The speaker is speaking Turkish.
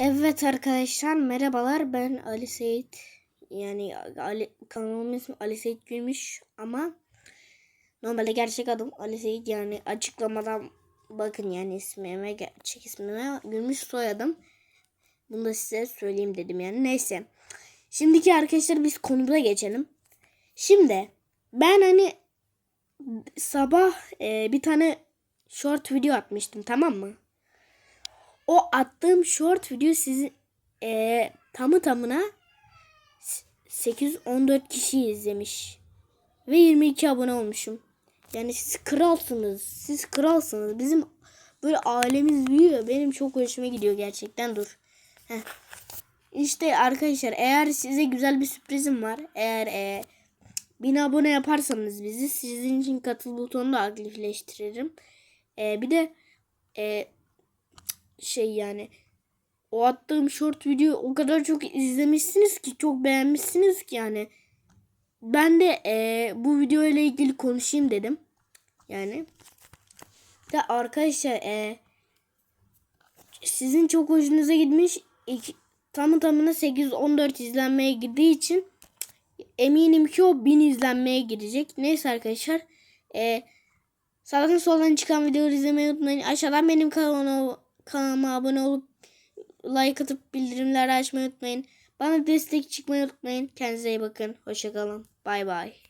Evet arkadaşlar merhabalar. Ben Ali Seyit. Yani Ali, kanalımın ismi Ali Seyit Gülmüş ama normalde gerçek adım Ali Seyit. Yani açıklamadan bakın yani ismime gerçek ismime Gülmüş soyadım. Bunu da size söyleyeyim dedim yani. Neyse. Şimdiki arkadaşlar biz konumuza geçelim. Şimdi ben hani sabah e, bir tane short video atmıştım tamam mı? O attığım short video sizin eee tamı tamına 814 kişi izlemiş. Ve 22 abone olmuşum. Yani siz kralsınız. Siz kralsınız. Bizim böyle ailemiz büyüyor. Benim çok hoşuma gidiyor gerçekten. Dur. Heh. İşte arkadaşlar eğer size güzel bir sürprizim var. Eğer e, 1000 abone yaparsanız bizi sizin için katıl butonunu aktifleştiririm. E, bir de e, şey yani. O attığım short video o kadar çok izlemişsiniz ki çok beğenmişsiniz ki yani. Ben de e, bu video ile ilgili konuşayım dedim. Yani. De arkadaşlar e, sizin çok hoşunuza gitmiş. İki, tamı tamına 814 izlenmeye girdiği için eminim ki o 1000 izlenmeye girecek. Neyse arkadaşlar e, sağdan soldan çıkan videoları izlemeyi unutmayın. Aşağıdan benim kanalıma kanalıma abone olup like atıp bildirimleri açmayı unutmayın. Bana destek çıkmayı unutmayın. Kendinize iyi bakın. Hoşçakalın. Bay bay.